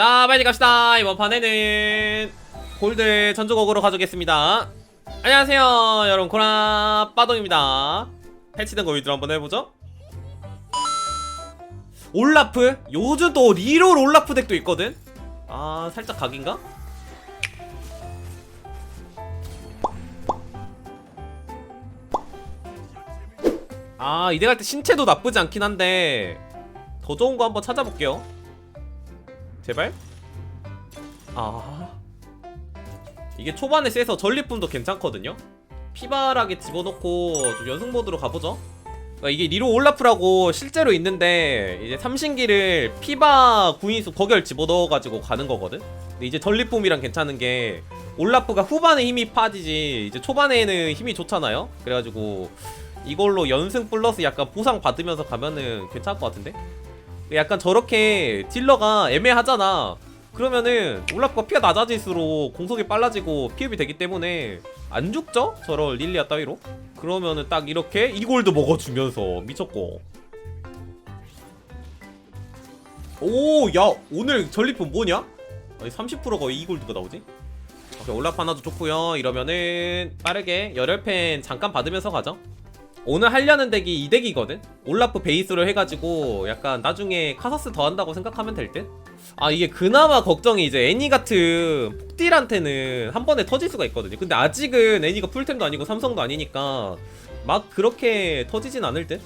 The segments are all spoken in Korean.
자 빨리 갑시다 이번 판에는 골드 전주곡으로 가져오겠습니다 안녕하세요 여러분 코라 빠동입니다 패치된 거 위주로 한번 해보죠 올라프? 요즘 또 리롤 올라프 덱도 있거든? 아 살짝 각인가? 아 이대 갈 때 신체도 나쁘지 않긴 한데 더 좋은 거 한번 찾아볼게요 제발? 아. 이게 초반에 세서 전리품도 괜찮거든요? 피바하게 집어넣고 좀 연승 모드로 가보죠. 그러니까 이게 리로 올라프라고 실제로 있는데 이제 삼신기를 피바 구인수 거결 집어넣어가지고 가는 거거든? 근데 이제 전리품이랑 괜찮은 게 올라프가 후반에 힘이 빠지지 이제 초반에는 힘이 좋잖아요? 그래가지고 이걸로 연승 플러스 약간 보상 받으면서 가면은 괜찮을 것 같은데 약간 저렇게 딜러가 애매하잖아. 그러면은 올라프가 피가 낮아질수록 공속이 빨라지고 피흡이 되기 때문에 안 죽죠? 저런 릴리아 따위로. 그러면은 딱 이렇게 이골드 먹어주면서 미쳤고. 오, 야 오늘 전리품 뭐냐? 아니 30%가 이골드가 나오지? 오케이 올라프 하나도 좋고요. 이러면은 빠르게 열혈팬 잠깐 받으면서 가죠. 오늘 하려는 덱이 이 덱이거든? 올라프 베이스로 해가지고 약간 나중에 카서스 더 한다고 생각하면 될 듯? 아 이게 그나마 걱정이 이제 애니 같은 폭딜한테는 한 번에 터질 수가 있거든요 근데 아직은 애니가 풀템도 아니고 삼성도 아니니까 막 그렇게 터지진 않을 듯?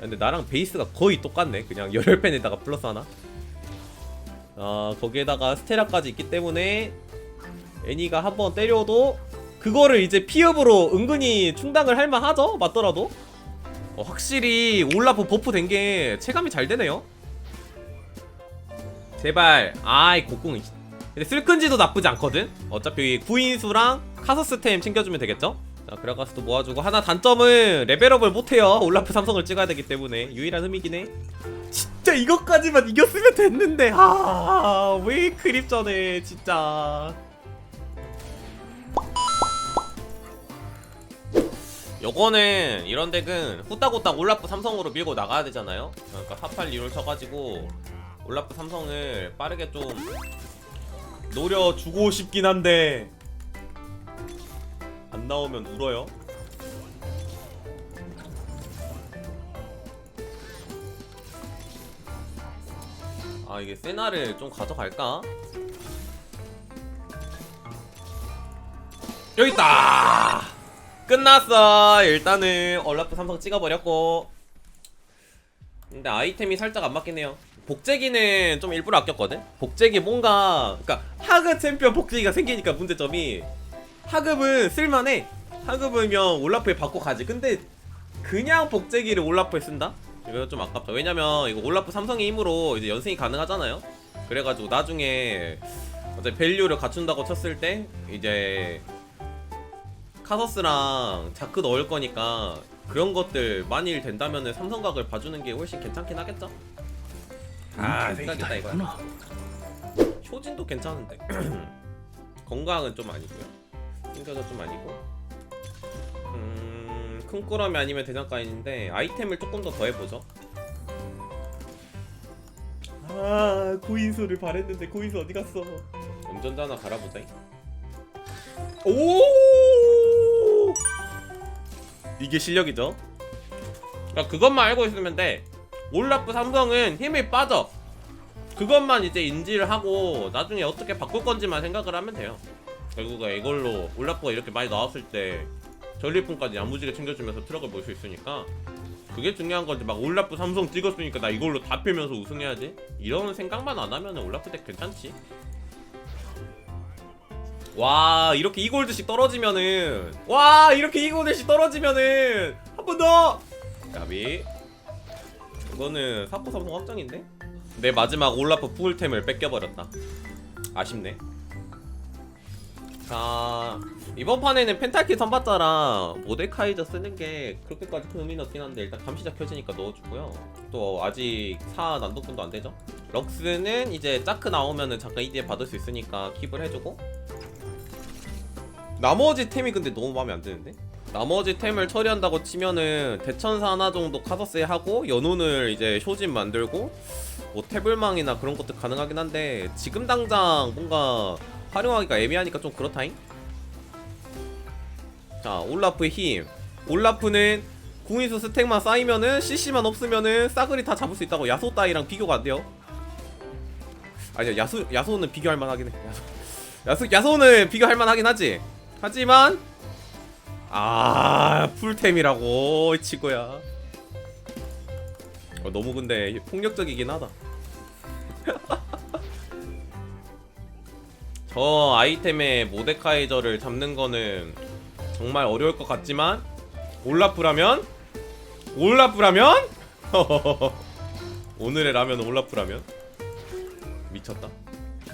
근데 나랑 베이스가 거의 똑같네 그냥 열혈팬에다가 플러스 하나 아 거기에다가 스테라까지 있기 때문에 애니가 한 번 때려도 그거를 이제 피업으로 은근히 충당을 할 만하죠? 맞더라도? 어, 확실히 올라프 버프 된 게 체감이 잘 되네요. 제발 아이 곡궁 근데 쓸근지도 나쁘지 않거든? 어차피 구인수랑 카서스템 챙겨주면 되겠죠? 자 그라가스도 모아주고 하나 단점은 레벨업을 못해요. 올라프 삼성을 찍어야 되기 때문에. 유일한 흠이긴 해. 진짜 이것까지만 이겼으면 됐는데. 아왜 크립 전에 진짜 요거는 이런 덱은 후딱후딱 올라프 삼성으로 밀고 나가야 되잖아요. 그러니까 사팔 리롤 쳐가지고 올라프 삼성을 빠르게 좀 노려주고 싶긴 한데 안 나오면 울어요. 아 이게 세나를 좀 가져갈까? 여기 있다 끝났어. 일단은 얼라프 삼성 찍어버렸고. 근데 아이템이 살짝 안 맞긴 해요. 복제기는 좀 일부러 아꼈거든? 복제기 뭔가 그니까 하급 챔피언 복제기가 생기니까 문제점이 하급은 쓸만해. 하급이면 올라프에 받고 가지. 근데 그냥 복제기를 올라프에 쓴다? 이거 좀 아깝다. 왜냐면 이거 올라프 삼성의 힘으로 이제 연승이 가능하잖아요? 그래가지고 나중에 어차피 밸류를 갖춘다고 쳤을 때 이제 카서스랑 자크 넣을 거니까 그런 것들 만일 된다면은 삼성각을 봐주는 게 훨씬 괜찮긴 하겠죠? 아 생각했다 이거야 효진도 괜찮은데. 건강은 좀 아니고요. 생겨도 좀 아니고. 음... 큰 꾸러미 아니면 대장가인인데 아이템을 조금 더 더 해보죠. 아 고인수를 바랬는데 고인수 어디 갔어? 운전자 하나 갈아보자. 오 이게 실력이죠. 그러니까 그것만 알고 있으면 돼. 올라프 삼성은 힘이 빠져. 그것만 이제 인지를 하고 나중에 어떻게 바꿀 건지만 생각을 하면 돼요. 결국에 이걸로 올라프가 이렇게 많이 나왔을 때 전리품까지 야무지게 챙겨주면서 트럭을 몰 수 있으니까 그게 중요한 거지. 막 올라프 삼성 찍었으니까 나 이걸로 다 빼면서 우승해야지. 이런 생각만 안 하면 올라프 덱 괜찮지. 와 이렇게 이골드씩 떨어지면은. 와 이렇게 이골드씩 떨어지면은. 한 번 더! 까비. 이거는 사포 삼성 확정인데? 내 마지막 올라프 풀템을 뺏겨버렸다. 아쉽네. 자 이번 판에는 펜탈키 선봤자라 모데카이저 쓰는 게 그렇게까지 큰 의미는 없긴 한데 일단 감시자 켜지니까 넣어주고요. 또 아직 4 난독분도 안 되죠? 럭스는 이제 짜크 나오면은 잠깐 이디에 받을 수 있으니까 킵을 해주고 나머지 템이 근데 너무 마음에 안 드는데? 나머지 템을 처리한다고 치면은 대천사 하나 정도 카서스에 하고 연운을 이제 쇼진 만들고 뭐 태블망이나 그런 것도 가능하긴 한데 지금 당장 뭔가 활용하기가 애매하니까 좀 그렇다잉. 자 올라프의 힘. 올라프는 궁인수 스택만 쌓이면은 CC만 없으면은 싸그리 다 잡을 수 있다고 야소 따위랑 비교가 안 돼요. 아니야 야수 야소는 비교할 만하긴 해. 야소 야수 야소는 비교할 만하긴 하지. 하지만 아 풀템이라고 이 친구야. 어, 너무 근데 폭력적이긴 하다. 저 아이템의 모데카이저를 잡는 거는 정말 어려울 것 같지만 올라프라면 올라프라면 오늘의 라면 올라프라면 미쳤다.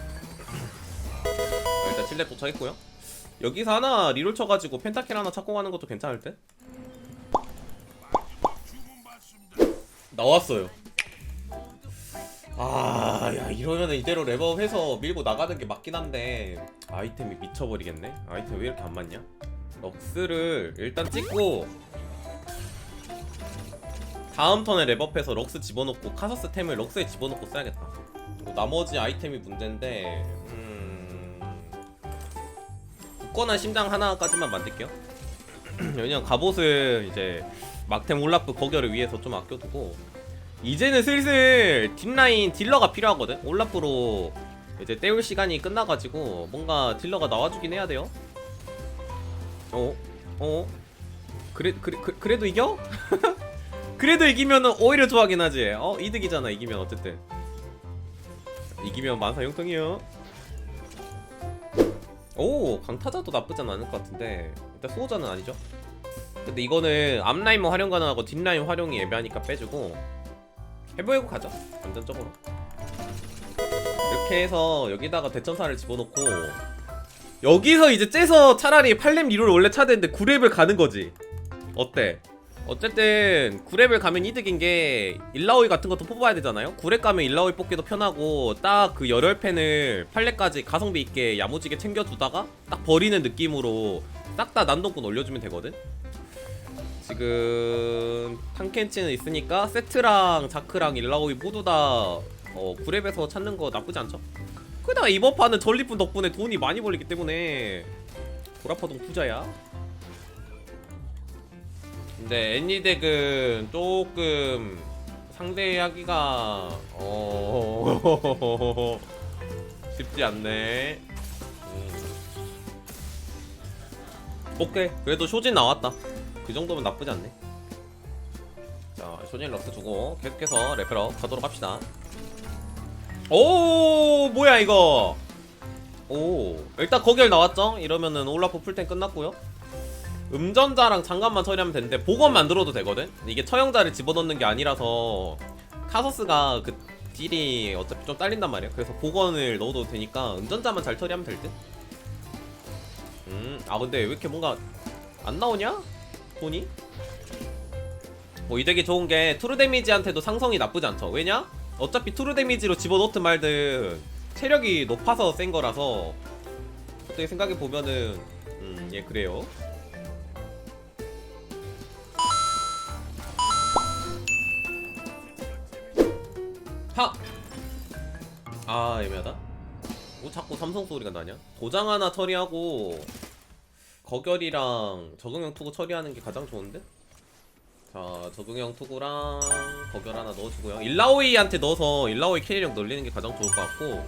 일단 칠레 도착했고요. 여기서 하나 리롤 쳐가지고 펜타킬 하나 찾고 가는 것도 괜찮을 듯? 나왔어요. 아, 야 이러면 이대로 랩업해서 밀고 나가는 게 맞긴 한데 아이템이 미쳐버리겠네. 아이템 왜 이렇게 안 맞냐? 럭스를 일단 찍고 다음 턴에 랩업해서 럭스 집어넣고 카서스 템을 럭스에 집어넣고 써야겠다. 뭐 나머지 아이템이 문제인데 음... 굳건한 심장 하나까지만 만들게요. 왜냐면 갑옷은 이제 막템 올라프 거결을 위해서 좀 아껴두고 이제는 슬슬 뒷라인 딜러가 필요하거든. 올라프로 이제 때울 시간이 끝나가지고 뭔가 딜러가 나와주긴 해야 돼요. 어? 어? 그래 그래 그, 그래도 이겨? 그래도 이기면은 오히려 좋아하긴 하지. 어 이득이잖아 이기면 어쨌든. 이기면 만사 형통이요. 오 강타자도 나쁘진 않을 것 같은데 일단 수호자는 아니죠. 근데 이거는 앞라인만 활용 가능하고 뒷라인 활용이 애매하니까 빼주고 해보고 가자 안전적으로 이렇게 해서 여기다가 대천사를 집어넣고 여기서 이제 째서 차라리 8렙 리롤 원래 차야 되는데 9렙을 가는 거지 어때? 어쨌든 9렙을 가면 이득인 게 일라오이 같은 것도 뽑아야 되잖아요 9렙 가면 일라오이 뽑기도 편하고 딱 그 열혈 펜을 8렙까지 가성비 있게 야무지게 챙겨두다가 딱 버리는 느낌으로 싹다 난동꾼 올려주면 되거든 지금 탕켄치는 있으니까 세트랑 자크랑 일라오이 모두 다 어, 9렙에서 찾는 거 나쁘지 않죠? 그다가 이번 판은 전리품 덕분에 돈이 많이 벌리기 때문에 보라파동 부자야. 근데 애니 덱은 조금 상대하기가 어 쉽지 않네. 음. 오케이 그래도 쇼진 나왔다. 그 정도면 나쁘지 않네. 자 쇼진 럭스 주고 계속해서 레벨업 가도록 합시다. 오 뭐야 이거 오 일단 거결 나왔죠 이러면은 올라프 풀템 끝났고요 음전자랑 장갑만 처리하면 되는데 복원 만들어도 되거든? 이게 처형자를 집어넣는 게 아니라서 카서스가 그 딜이 어차피 좀 딸린단 말이야. 그래서 복원을 넣어도 되니까 음전자만 잘 처리하면 될 듯? 음아 근데 왜 이렇게 뭔가 안 나오냐? 돈이? 뭐이 덱이 좋은 게 트루 데미지한테도 상성이 나쁘지 않죠. 왜냐? 어차피 트루 데미지로 집어넣든 말든 체력이 높아서 센 거라서 어떻게 생각해 보면은 음예 그래요. 아 애매하다. 뭐 자꾸 삼성 소리가 나냐? 도장 하나 처리하고 거결이랑 적응형 투구 처리하는 게 가장 좋은데? 자 적응형 투구랑 거결 하나 넣어주고요 일라오이한테 넣어서 일라오이 캐리력 늘리는 게 가장 좋을 것 같고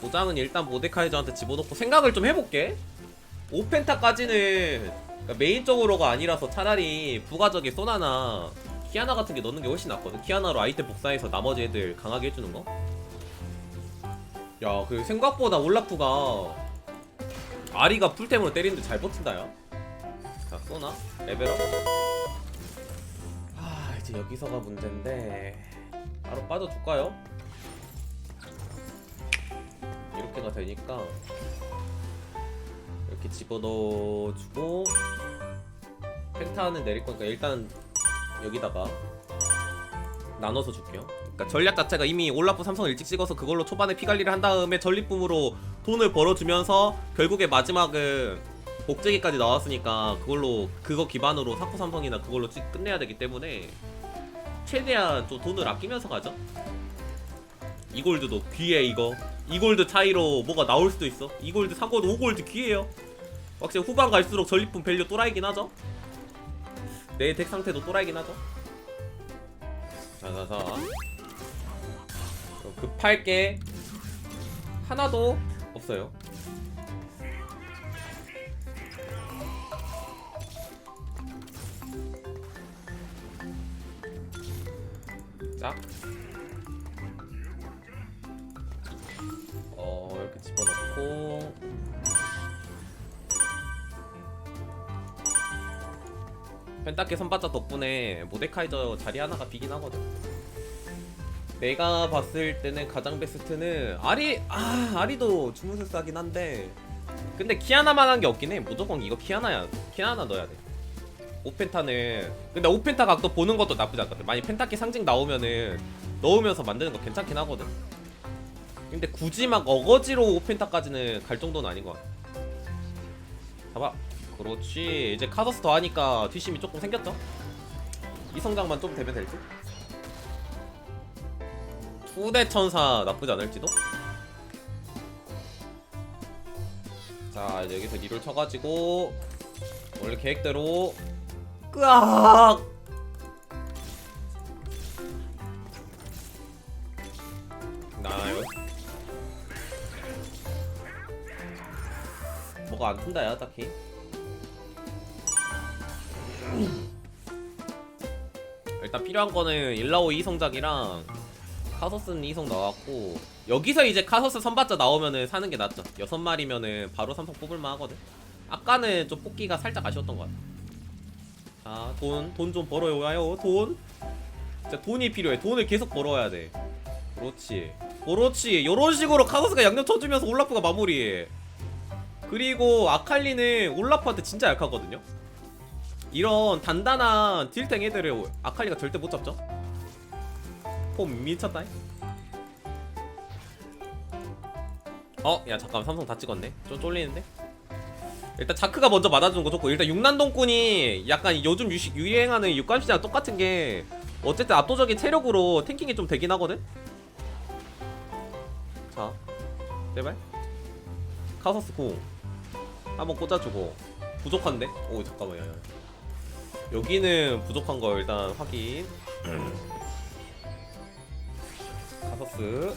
도장은 일단 모데카이저한테 집어넣고 생각을 좀 해볼게 5펜타까지는 그러니까 메인적으로가 아니라서 차라리 부가적인 소나나 키아나 같은 게 넣는 게 훨씬 낫거든 키아나로 아이템 복사해서 나머지 애들 강하게 해주는 거 야, 그 생각보다 올라프가 아리가 풀템으로 때리는데 잘 버틴다 야. 자, 쏘나? 레벨업. 아, 이제 여기서가 문제인데 바로 빠져줄까요? 이렇게가 되니까 이렇게 집어넣어주고 펜타는 내릴 거니까 일단 여기다가 나눠서 줄게요. 그러니까 전략 자체가 이미 올라프 삼성 일찍 찍어서 그걸로 초반에 피관리를 한 다음에 전리품으로 돈을 벌어주면서 결국에 마지막은 복제기까지 나왔으니까 그걸로 그거 기반으로 사코 삼성이나 그걸로 찍, 끝내야 되기 때문에 최대한 좀 돈을 아끼면서 가죠. 이골드도 귀해 이거. 이골드 차이로 뭐가 나올 수도 있어. 이골드 사고도 오골드 귀해요. 확실히 후반 갈수록 전리품 밸류 또라이긴 하죠. 내 덱 상태도 또라이긴 하죠. 자자자 급할 게 하나도 없어요 자. 어, 이렇게 집어넣고. 펜타케 선바자 덕분에 모데카이저 자리 하나가 비긴 하거든. 내가 봤을 때는 가장 베스트는 아리 아 아리도 주문세 싸긴 한데. 근데 키아나만 한 게 없긴 해. 무조건 이거 키아나야 키아나 넣어야 돼. 오펜타는 근데 오펜타 각도 보는 것도 나쁘지 않거든. 만약 펜타키 상징 나오면은 넣으면서 만드는 거 괜찮긴 하거든. 근데 굳이 막 어거지로 오펜타까지는 갈 정도는 아닌 것 같아. 잡아 그렇지. 이제 카더스 더 하니까 뒷심이 조금 생겼죠? 이 성장만 좀 되면 될지 투대 천사 나쁘지 않을지도? 자 이제 여기서 리를 쳐가지고 원래 계획대로 끄악! 나요? 뭐가 안 튼다 야 딱히? 일단 필요한 거는 일라오 이성작이랑 카서스는 이성 나왔고 여기서 이제 카서스 선발자 나오면은 사는 게 낫죠 여섯 마리면은 바로 삼성 뽑을만 하거든 아까는 좀 뽑기가 살짝 아쉬웠던 것 같아 자, 돈, 돈 좀 벌어와요, 돈. 진짜 돈이 필요해. 돈을 계속 벌어야 돼. 그렇지. 그렇지. 요런 식으로 카서스가 양념 쳐주면서 올라프가 마무리해. 그리고 아칼리는 올라프한테 진짜 약하거든요. 이런 단단한 딜탱 애들을 아칼리가 절대 못 잡죠. 폼 미쳤다. 어, 야 잠깐 삼성 다 찍었네. 좀 쫄리는데. 일단 자크가 먼저 맞아주는 거 좋고 일단 육난동꾼이 약간 요즘 유시, 유행하는 육감시장 똑같은 게 어쨌든 압도적인 체력으로 탱킹이 좀 되긴 하거든? 자 제발 카서스 공 한번 꽂아주고 부족한데? 오 잠깐만 야, 야. 여기는 부족한 거 일단 확인 카서스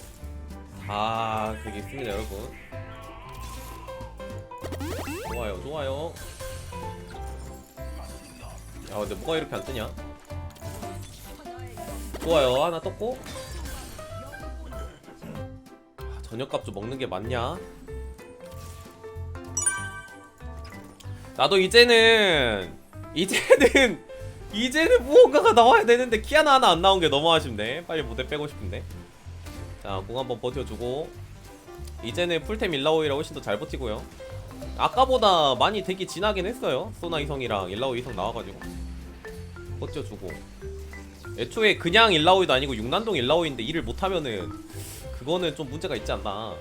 다 되게 있습니다 여러분. 좋아요 좋아요. 야 근데 뭐가 이렇게 안 뜨냐? 좋아요 하나 떴고. 아, 저녁값 좀 먹는 게 맞냐? 나도 이제는 이제는 이제는 무언가가 나와야 되는데 키아나 하나 안 나온 게 너무 아쉽네. 빨리 무대 빼고 싶은데 자 공 한번 버텨주고. 이제는 풀템 일라오이라 훨씬 더 잘 버티고요. 아까보다 많이 되게 진하긴 했어요. 소나 이성이랑 일라오 이성 나와가지고. 버텨주고. 애초에 그냥 일라오이도 아니고 육난동 일라오이인데 일을 못하면은 그거는 좀 문제가 있지 않나.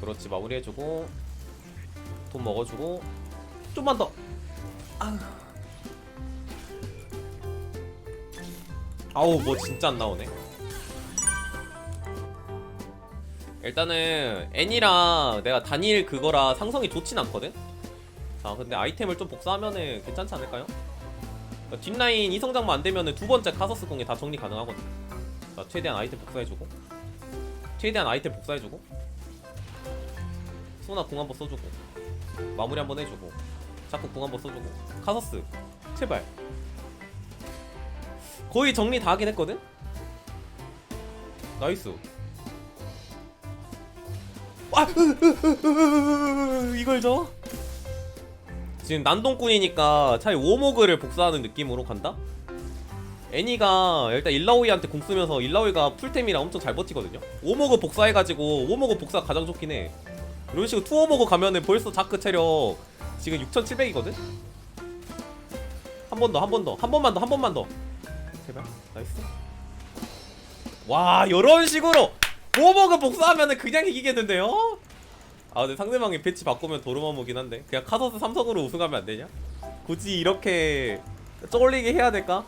그렇지 마무리해주고. 돈 먹어주고. 좀만 더. 아우 아우 뭐 진짜 안 나오네 일단은 애니랑 내가 단일 그거라 상성이 좋진 않거든? 자 근데 아이템을 좀 복사하면은 괜찮지 않을까요? 뒷라인 이성장만 안되면은 두 번째 카서스 공에 다 정리 가능하거든. 자 최대한 아이템 복사해주고. 최대한 아이템 복사해주고. 소나 공 한번 써주고. 마무리 한번 해주고. 자꾸 공 한번 써주고. 카서스. 제발. 거의 정리 다 하긴 했거든? 나이스 아, 이걸 줘? 지금 난동꾼이니까 차라리 오모그를 복사하는 느낌으로 간다? 애니가 일단 일라오이한테 공 쓰면서 일라오이가 풀템이라 엄청 잘 버티거든요? 오모그 복사해가지고 오모그 복사 가장 좋긴 해 이런 식으로 투오모그 가면은 벌써 자크 체력 지금 6700이거든? 한 번 더, 한 번 더, 한 번만 더, 한 번만 더 제발, 나이스 와, 이런 식으로 오버그 복사하면은 그냥 이기겠는데요? 아 근데 상대방이 배치 바꾸면 도루마무긴 한데 그냥 카서스 삼성으로 우승하면 안 되냐? 굳이 이렇게 쫄리게 해야 될까?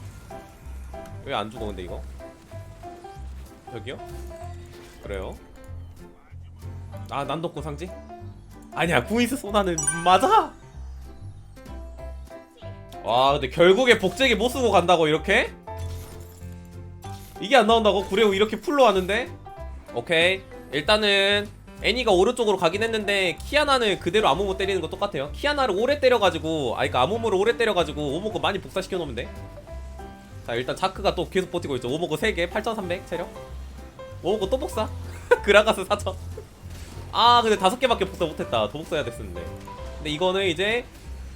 왜 안 죽어 근데 이거? 여기요? 그래요 아 난독고 상지? 아니야 구이스 소나는 맞아 와 근데 결국에 복제기 못 쓰고 간다고 이렇게? 이게 안 나온다고? 구레오 이렇게 풀로 하는데? 오케이. 일단은 애니가 오른쪽으로 가긴 했는데 키아나는 그대로 아무무 때리는 거 똑같아요. 키아나를 오래 때려가지고 아 그니까 아무무를 오래 때려가지고 오모고 많이 복사시켜 놓으면 돼자 일단 자크가 또 계속 버티고 있죠. 오모고 3개 8300 체력. 오모고 또 복사? 그라가스 4000 아 근데 다섯 개밖에 복사 못했다. 더 복사해야 됐었는데. 근데 이거는 이제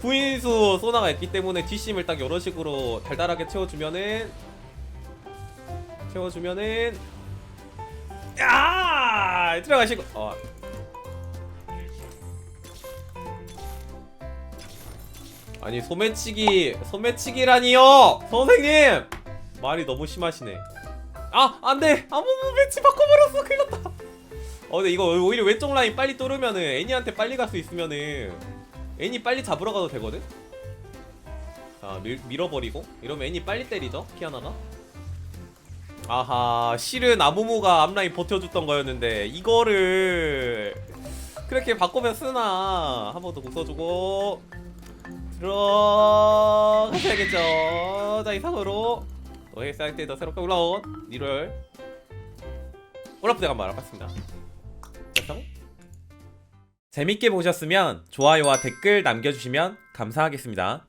구인수 소나가 있기 때문에 뒷심을 딱 이런 식으로 달달하게 채워주면은 채워주면은 야 들어가시고. 어. 아니 소매치기 소매치기라니요! 선생님! 말이 너무 심하시네. 아 안돼! 아무무 매치 바꿔버렸어! 큰일났다! 어 근데 이거 오히려 왼쪽 라인 빨리 뚫으면은 애니한테 빨리 갈 수 있으면은 애니 빨리 잡으러 가도 되거든? 자 밀, 밀어버리고. 이러면 애니 빨리 때리죠? 키아나가 아하 실은 아무무가 앞라인 버텨줬던 거였는데 이거를 그렇게 바꾸면 쓰나? 한 번 더 웃어주고 들어가셔야겠죠. 자 이상으로 너의 사이트에서 새롭게 올라온 니를 올라프 한번 알아봤습니다. 됐어? 재밌게 보셨으면 좋아요와 댓글 남겨주시면 감사하겠습니다